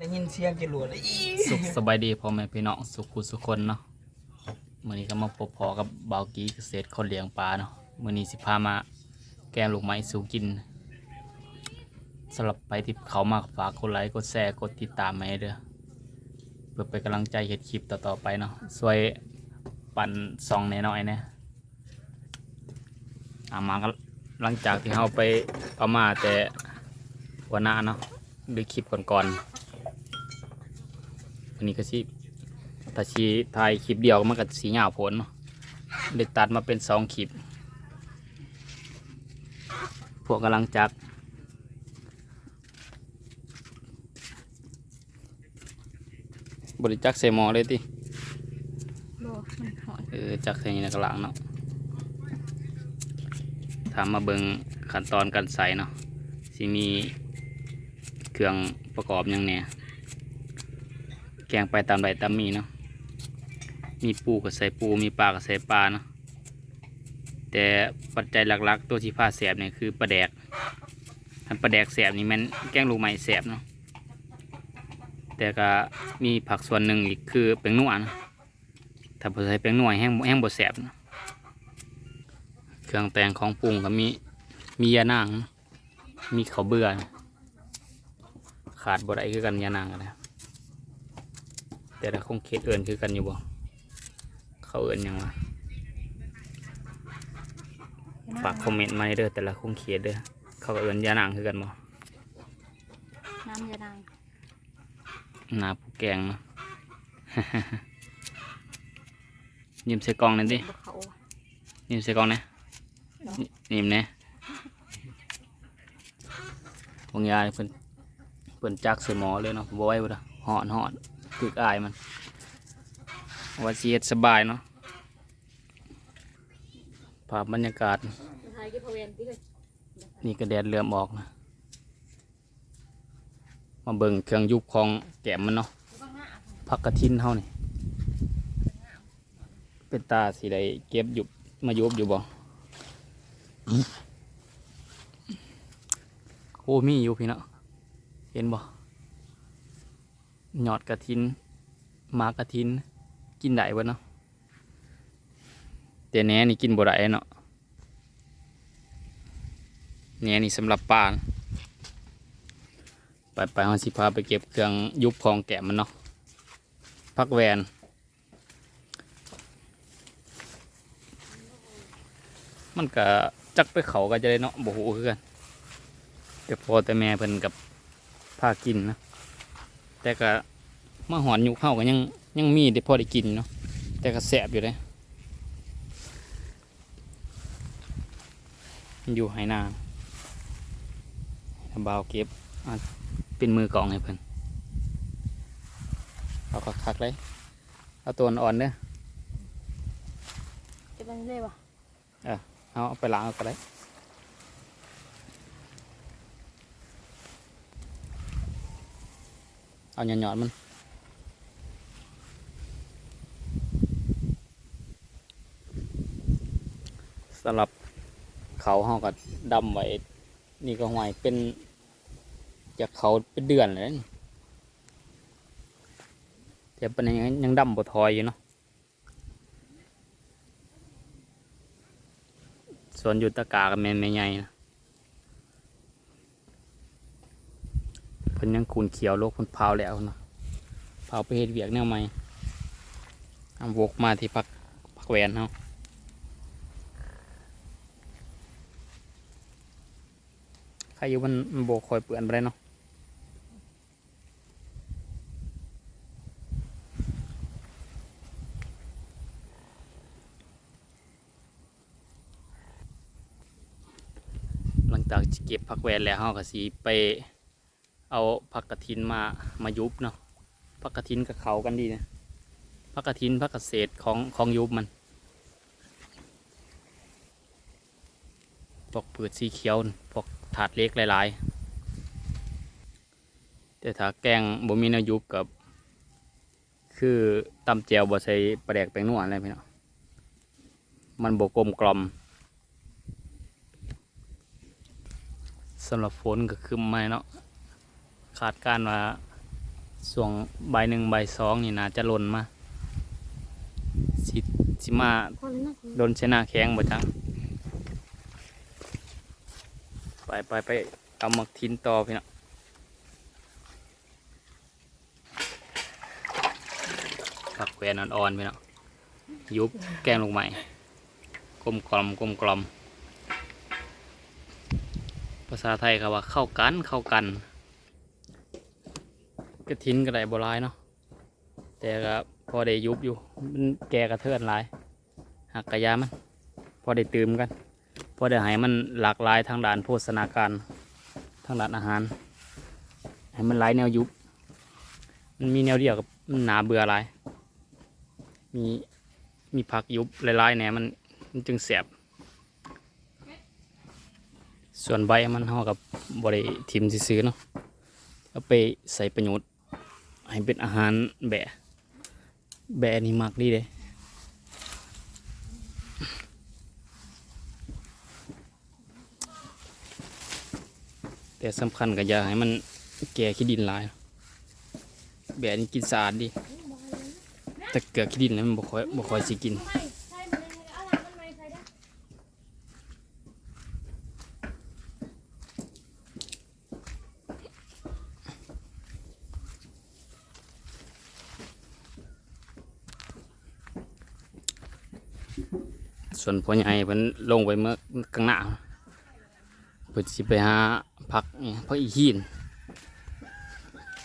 ได้ยินเสียงจรวดเลยอีสุขสบายดีพ่อแม่พี่น้องสุขคุสุขคนเนาะมื้อนี้ก็มาพบพอกับบาวกี้เกษตรคนเลี้ยงปลาเนาะมื้อนี้สิพามาแกงลูกไม้สู่กินสำหรับไปที่เขามากฝากกดไลค์กดแชร์กดติดตามมาให้เด้อเพื่อเป็นกำลังใจเฮ็ดคลิปต่อๆไปเนาะช่วยปั่นซองน้อยๆนะอามาก็หลังจากที่เราไปเอามาแต่วันหน้าเนาะดูคลิปก่อนๆ อันนี้ก็สิถ้าชีถ่ายคลิปเดียวมันก็สีหยาวผลเนาะเลยตัดมาเป็นสองคลิป พวกกำลังจักบริจักใส่หมอเลยติบ่มันหอนเออจักใส่ในกระหลังเนาะถามมาเบิงขั้นตอนการใส่เนาะสิมีเครื่องประกอบหยังเนี่ย แกงไปตามใดตามมีเนาะมีปูกับใส่ปูมีปลากับใส่ปลาเนาะแต่ปัจจัยหลักๆ ตัวที่พาแสบเนี่ยคือปลาแดกอันปลาแดกแสบนี่แมันแกงลูกไม้แสบเนาะแต่ก็มีผักส่วนหนึ่งอีกคือแป้งนัวเนะถ้าบ่ใส่แป้งนัวแห้งแห้งบ่แสบเนะเครื่องแต่งของปรุงก็มีมียานาง มีข้าเบื่อ ขาดบ่ได้คือกันยานางกันนะ แต่ละคงเขตเอินคือกันอยู่บ่เขาเอินหยังวะฝากคอมเมนต์มาให้เด้อแต่ละคงเขตเด้อเขาก็เอินยานางคือกันบ่น้ำยาดังหนาผู้แกงเนาะยิ้มใส่กล่องนั่นดิบ่เขายิ้มใส่กล่องนะยิ้มนะพวกยายเพิ่นเพิ่นจักใส่หมอเลยเนาะบ่ไหวบ่ล่ะหอนหอน ถึกอายมันว่าสิเฮ็ดสบายเนาะภาพบรรยากาศไทยกี่พะเวนพี่เลยนี่ก็แดดเริ่มออกนะ มาเบิ่งเครื่องยุบของแก้มมันเนาะผักกระทินเฮานี่เป็นตาสีใดเก็บยุบมายุบอยู่บ่โอ้มีอยู่พี่เนาะเห็นบ่ หยอดกระทินมากระทิน กินได้บ่เนาะแต่แหนนี่กินบ่ได้เนาะเนี่ยนี่สำหรับปลาไปไปๆเราสิพาไปเก็บเครื่องยุบของแกะมันเนาะพักแวนมันก็จักไปเขาก็จะได้เนาะบ่ฮู้คือกันแต่พอแต่แม่เพิ่นกับพากินนะ แต่ก็มาหอนยุคเข้าก็ยังยังมีได้พอได้กินเนาะแต่ก็แสบอยู่เลยมันอยู่ไหนาบาวเก็บอะเป็นมือกล่องให้เพิ่นเอาคักๆเลย เอาตัวอ่อนๆเด้อจะเป็นเลยบ่เอาเอาไปล้างเอาก็ได้ เอาหยอดๆมันสำหรับเขาเฮาก็ดำไว้ นี่ก็ห่วยเป็น จากเขาเป็นเดือนเลยนะแต่เป็นยังยังดำบ่ทอยอยู่เนาะส่วนอยุตะกากับแม่นแม่ใหญ่นะ พิ่นยังคูนเขียวโลกเพิ่นเผาแล้วเนาะเผาไปเฮ็ดเวียกแนวใหม่เอาวกมาที่พักพักแหวนเฮาะใครอยู่มันมันโบกคอยเปื่อนไปได้เนาะหลังจากเก็บผักแหวนแล้วเราก็สีไป เอาผักกระถินมามายุบเนาะผักกระถินกับเขากันดีนะผักกระถินผักกระเศษของของยุบมันพวกเปลือกสีเขียวน่ะพวกถาดเล็กหลายๆ แต่ถ้าแกงบ่มีนวยุบกับ คือตำแจวบ่ใส่ปลาแดกแป้งนัวอะไรพี่เนาะมันบ่กลมกล่อมสำหรับฝนก็คือไม่เนาะ คาดการว่าส่วงใบหนึ่งใบสองนี่นะจะหล่นมาสิสิมาพอเลยนะโดนชนะแข้งบ่จังไปไปไปเอาหมักทินต่อพี่น้องผักแหวนอ่อนๆพี่น้องยุบแกงลงใหม่กลมกลมกลมกลมภาษาไทยเขาว่าเข้ากันเข้ากัน กระทินก็ได้บหลายเนาะแต่ก็พอได้ยุบอยู่มันแกกระเทือนหลายหักกระยามัน พอได้ตื่มกัน พอได้ให้มันหลากหลายทางด้านโภชนาการทางด้านอาหารให้มันหลายแนวยุบ มันมีแนวเดียวกับมันหนาเบื่อหลาย มีมีผักยุบหลายๆแหนมันมันจึงแสบส่วนใบมันเท่ากับบริทิมซื้อๆเนาะเอาไปใส่ประโยชน์ ให้เป็นอาหารแบะ แบะนี่มากดีเลยแต่สำคัญก็อย่าให้มันแก่ขี้ดินหลาย แบะนี่กินสะอาดดีแต่เกลือขี้ดินแล้วมันบ่ค่อยบ่ค่อยสิกิน ส่วนพ่อใหญ่เพิ่นลงไปเมื่อกลางหน้าเพิ่นสิไปหาผักนี่ผักอีหิน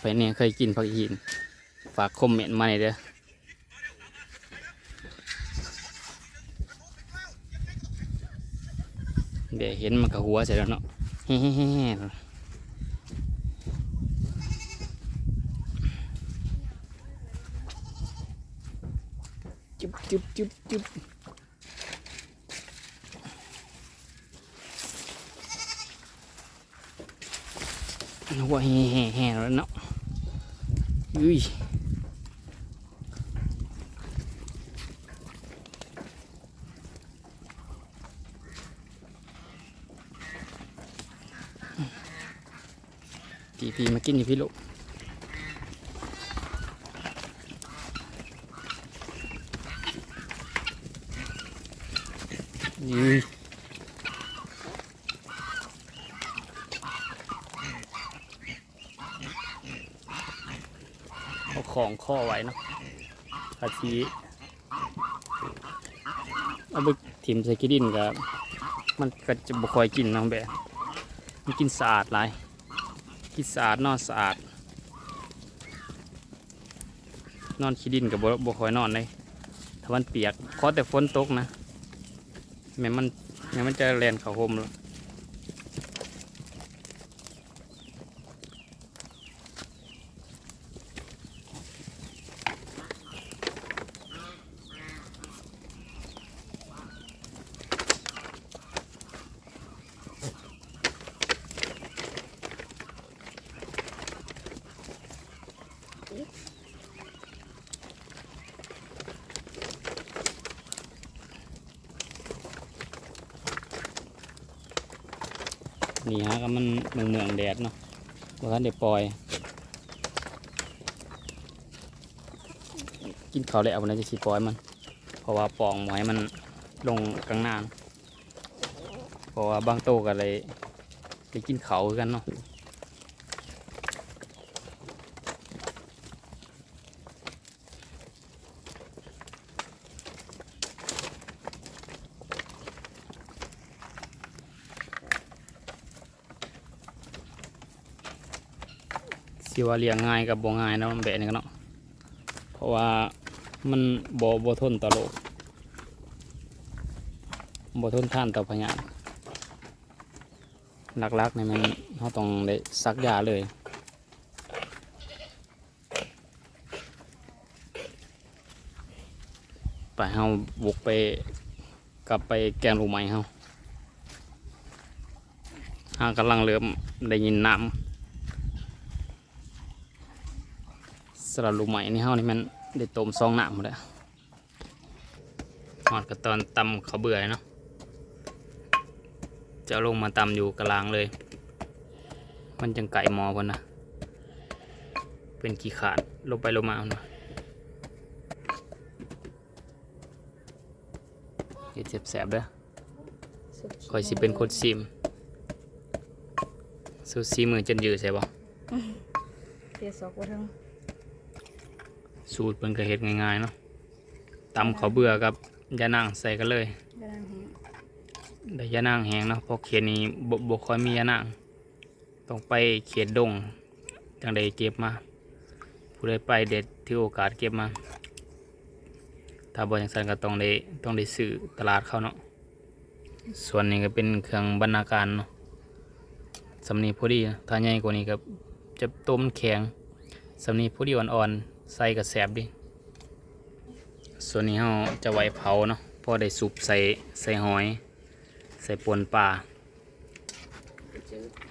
ไปเนี่ยเคยกินผักอีหิน ฝากคอมเมนต์มาหน่อยเด้อเดี๋ยวเห็นมันก็หัวเสร็จแล้วเนาะเฮ้จุ๊บจุ๊บจุ๊บจุ๊บ หัวแห่แห่แล้วเนาะอุ้ยพี่พี่มากินอยู่พี่ลูกอุ้ย เอา ข้อไว้เนาะอาทีเอาไปถิ่มใส่กิดินกับมันก็จะบ่คอยกินน้องแบบมันกินสะอาดหลายกินสะอาดนอนสะอาด นอนขี้ดินกับบ่คอยนอนเลยถ้ามันเปียกขอแต่ฝนตกนะแม่มันแม่มันจะแลนเขาห่มแล้ว นี่ฮะก็มันเมืองเมืองแดดเนาะว่าท่านได้ปล่อย กินเขาวแล้ววันนี้จะสีปล่อยมัน เพราะว่าปองหมวยมันลงกลางนาเนเพราะว่าบางโตวก็เลยไปกินเขาคือกันเนาะ ว่าเลี้ยงง่ายกับบ่ง่ายนะมันแบะนี่กันเนาะเพราะว่ามันบ่บ่ทนต่อโรคบ่ทนท่านต่อพยาธิหลักๆเนี่ยมันเราต้องได้ซักยาเลยไปเฮาบุกไปกลับไปแกงลูกไม้เฮาเฮากำลังเริ่มได้ยินน้ำ สลัดลูกไม้นี่เฮานี่มันได้ต้มซองหน้ำหมดแล้วหอดกับตอนตำเขาเบื่อเนาะจะลงมาตำอยู่กลางเลย มันจังไก่หมอพนนะเป็นขี้ขาดลงไปลงมาเนาะเฮ็ดแสบเด้อคอยสิเป็นคนซิมสูซีมือจนยืดใช่บ่เตียสอกว่าทั้ง สูตรเพิ่นก็เฮ็ดง่ายๆเนาะตำข้าวเบื่อกับยานางใส่กันเลยยานางแห้งได้ยานางแห้งเนาะเพราะเขตนี้บ่บ่ค่อยมียานางต้องไปเขตดงจังได้เก็บมา ผู้ใดไปเด็ดที่โอกาสเก็บมา ถ้าบ่จังซั่นก็ต้องได้ต้องได้ซื้อตลาดเขาเนาะส่วนนี้ก็เป็นเครื่องบรรณาการเนาะสำนีพอดีถ้าใหญ่กว่านี้ก็จะต้มแข็งสำนีพอดีอ่อนๆ ใส่กระแสบดิ ส่วนนี้เราจะไว้เผาเนาะพอได้สุปใส่ใส่หอย ใส่ปนปลา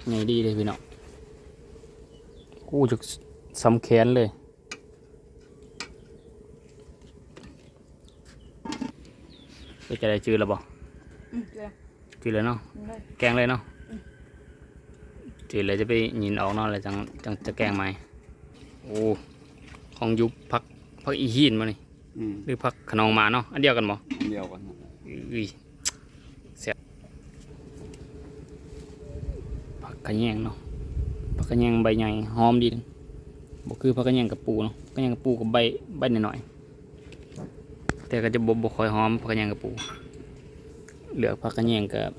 ใหญ่ดีเลยพี่น้องกูจะสำแขนเลย ไปจะได้จือแล้วบ่อืมเกลือจือเลยเนาะนี่เลยแกงเลยเนาะจืดเลยจะไปยินออกเนาะเลยจังจังจะแกงไหมโอ้ ของยุบพักพักอีหินมานี่อืมหรือพักขนองมาเนาะอันเดียวกันบ่อันเดียวกันนะอุ้ยเสียผักกระแยงเนาะผักกระแยงใบใหญ่หอมดีบ่คือผักกระแยงกับปูเนาะกระแยงกับปูกับใบใบหน่อยๆแต่ก็จะบ่บ่ค่อยหอมผักกระแยงกับปูเหลือกผักกระแยงกับ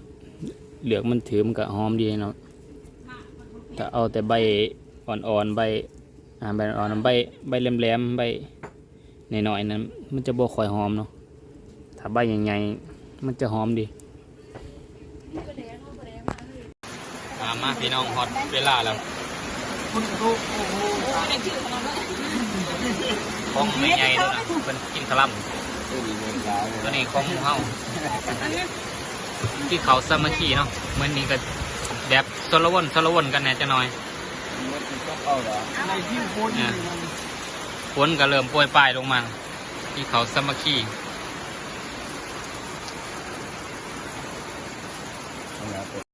เหลือกมันถือมันก็หอมดีเนาะแต่เอาแต่ใบอ่อนๆใบอ่า ใบอ่อนใบใบแหลมๆใบหน่อยๆนั้นมันจะบ่ค่อยหอมเนาะถ้าใบใหญ่ๆมันจะหอมดีมามาพี่น้องฮอตเวลาแล้วของไม่ใหญ่ด้วยนะเป็นกินขลัมตัวนี้เลยยาวเลยตัวนี้ของหมูเฮาที่เขาสามัคคีเนาะเหมือนนี้ก็แบบสลวนสลวนกันแน่จะหน่อย เอาเหรอในที่โคตรเนี่ยฝนก็เริ่มโปรยปลายลงมา ที่เขาสามัคคีเอาละ